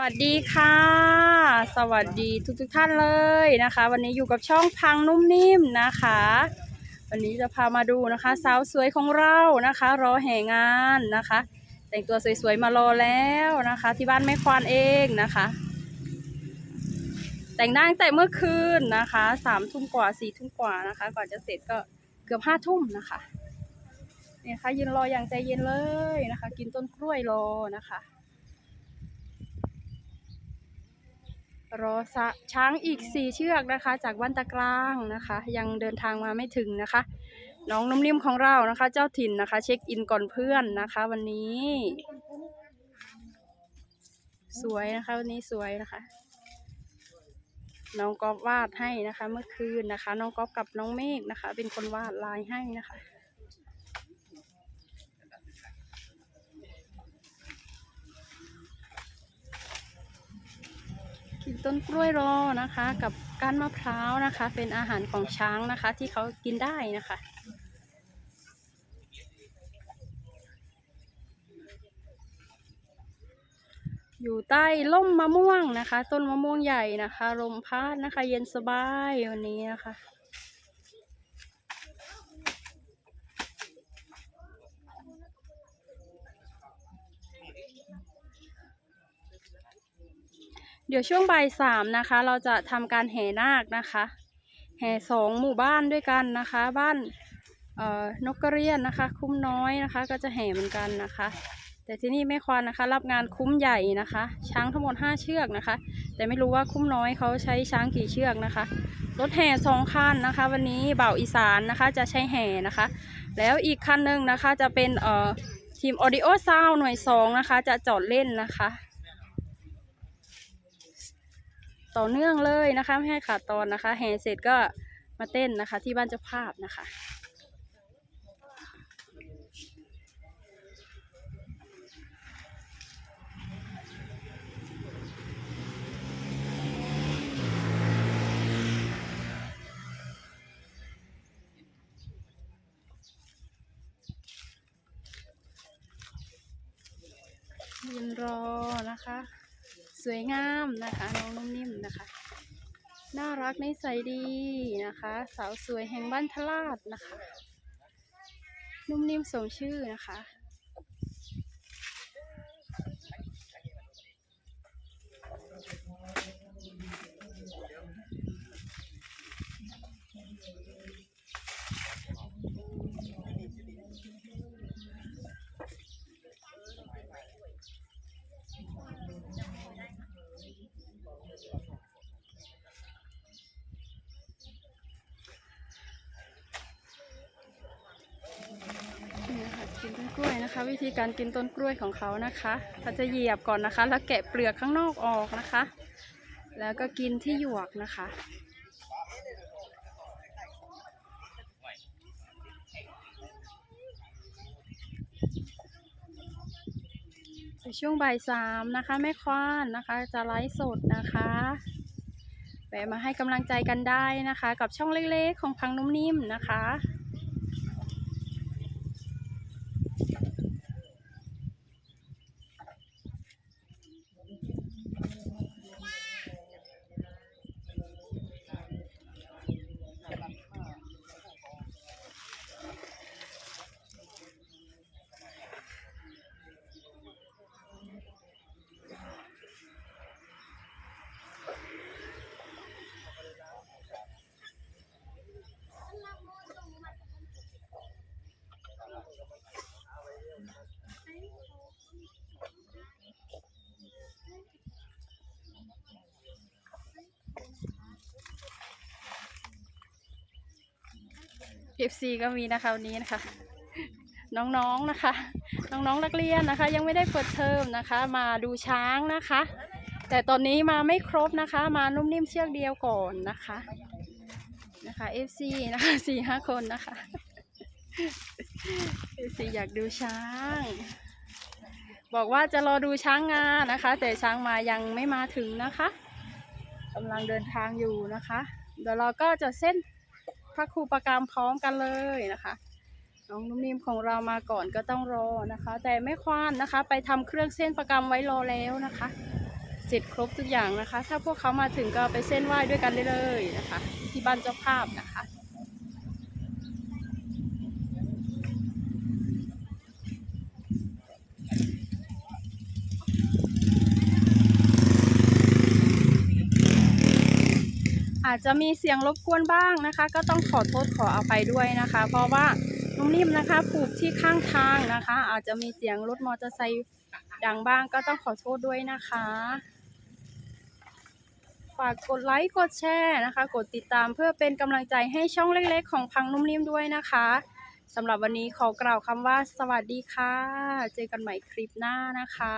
สวัสดีค่ะ สวัสดีทุกทุกๆท่านเลยนะคะ วันนี้อยู่กับช่องพังนุ่มนิ่มนะคะ วันนี้จะพามาดูนะคะ สาวสวยของเรานะคะ รอแห่งานนะคะ แต่งตัวสวยๆมารอแล้วนะคะ ที่บ้านแม่ควานเองนะคะ แต่งได้ตั้งแต่เมื่อคืนนะคะสามทุ่มกว่าสี่ทุ่มกว่านะคะ ก่อนจะเสร็จก็เกือบห้าทุ่มนะคะเนี่ยค่ะยืนรออย่างใจเย็นเลยนะคะ กินต้นกล้วยรอนะคะ รอสะช้างอีกสี่เชือกนะคะ จากบ้านตะกลางนะคะ ยังเดินทางมาไม่ถึงนะคะ น้องนุ่มนิ่มของเรานะคะ เจ้าถิ่นนะคะ เช็คอินก่อนเพื่อนนะคะ วันนี้ สวยนะคะ วันนี้สวยนะคะ น้องก๊อฟวาดให้นะคะ เมื่อคืนนะคะ น้องก๊อฟกับน้องเมฆนะคะ เป็นคนวาดลายให้นะคะ ต้นกล้วยรอนะคะ กับก้านมะพร้าวนะคะ เป็นอาหารของช้างนะคะ ที่เขากินได้นะคะ อยู่ใต้ร่มมะม่วงนะคะ ต้นมะม่วงใหญ่นะคะลมพัดนะคะ เย็นสบายวันนี้นะคะ เดี๋ยวช่วงบ่ายสามนะคะ เราจะทำการแห่นาคนะคะ แห่สองหมู่บ้านด้วยกันนะคะ บ้านนกกระเรียนนะคะ คุ้มน้อยนะคะ ก็จะแห่เหมือนกันนะคะ แต่ที่นี่แม่ควานนะคะ รับงานคุ้มใหญ่นะคะ ช้างทั้งหมดห้าเชือกนะคะ แต่ไม่รู้ว่าคุ้มน้อยเขาใช้ช้างกี่เชือกนะคะรถแห่สองคันนะคะ วันนี้เบ่าอีสานนะคะจะใช้แห่นะคะ แล้วอีกคันหนึ่งนะคะจะเป็นเอ่อทีมออดิโอซาวหน่วยสองนะคะ จะจอดเล่นนะคะ ต่อเนื่องเลยนะคะ ไม่ให้ขาดตอนนะคะ แห่เสร็จก็มาเต้นนะคะ ที่บ้านเจ้าภาพนะคะยืนรอนะคะ สวยงามนะคะ น้องนุ่มนิ่มนะคะ น่ารักนิสัยดีนะคะ สาวสวยแห่งบ้านทลาดนะคะ นุ่มนิ่มสมชื่อนะคะ นี่นะคะ กินต้นกล้วยนะคะ วิธีการกินต้นกล้วยของเขานะคะเขาจะเหยียบก่อนนะคะ แล้วแกะเปลือกข้างนอกออกนะคะ แล้วก็กินที่หยวกนะคะในช่วงบ่ายสามนะคะแม่ควานนะคะ จะไลฟ์สดนะคะแวะมาให้กำลังใจกันได้นะคะ กับช่องเล็กๆ ของพังนุ่มนิ่มนะคะ FC ก็มีนะคะวันนี้นะคะ น้องๆนะคะ น้องๆนักเรียนนะคะ ยังไม่ได้เปิดเทอมนะคะ มาดูช้างนะคะ แต่ตอนนี้มาไม่ครบนะคะ มานุ่มนิ่มเชือกเดียวก่อนนะคะนะคะ FC นะคะสี่ห้าคนนะคะ FC อยากดูช้าง บอกว่าจะรอดูช้างงานนะคะ แต่ช้างมายังไม่มาถึงนะคะกำลังเดินทางอยู่นะคะ เดี๋ยวเราก็จะเส้น ระครูประกรรมพร้อมกันเลยนะคะน้องนุ่มนิ่มของเรามาก่อนก็ต้องรอนะคะ แต่ไม่ควานนะคะ ไปทำเครื่องเส้นประกรรมไว้รอแล้วนะคะเสร็จครบทุกอย่างนะคะ ถ้าพวกเขามาถึงก็ไปเส้นไหว้ด้วยกันได้เลยนะคะ ที่บ้านเจ้าภาพนะคะ อาจจะมีเสียงรบกวนบ้างนะคะ ก็ต้องขอโทษขออภัยด้วยนะคะ เพราะว่านุ่มนิ่มนะคะปลูกที่ข้างทางนะคะ อาจจะมีเสียงรถมอเตอร์ไซค์ดังบ้างก็ต้องขอโทษด้วยนะคะฝากกดไลค์กดแชร์นะคะ กดติดตามเพื่อเป็นกำลังใจให้ช่องเล็กๆ ของพังนุ่มนิ่มด้วยนะคะสำหรับวันนี้ขอกล่าวคำว่าสวัสดีค่ะ เจอกันใหม่คลิปหน้านะคะ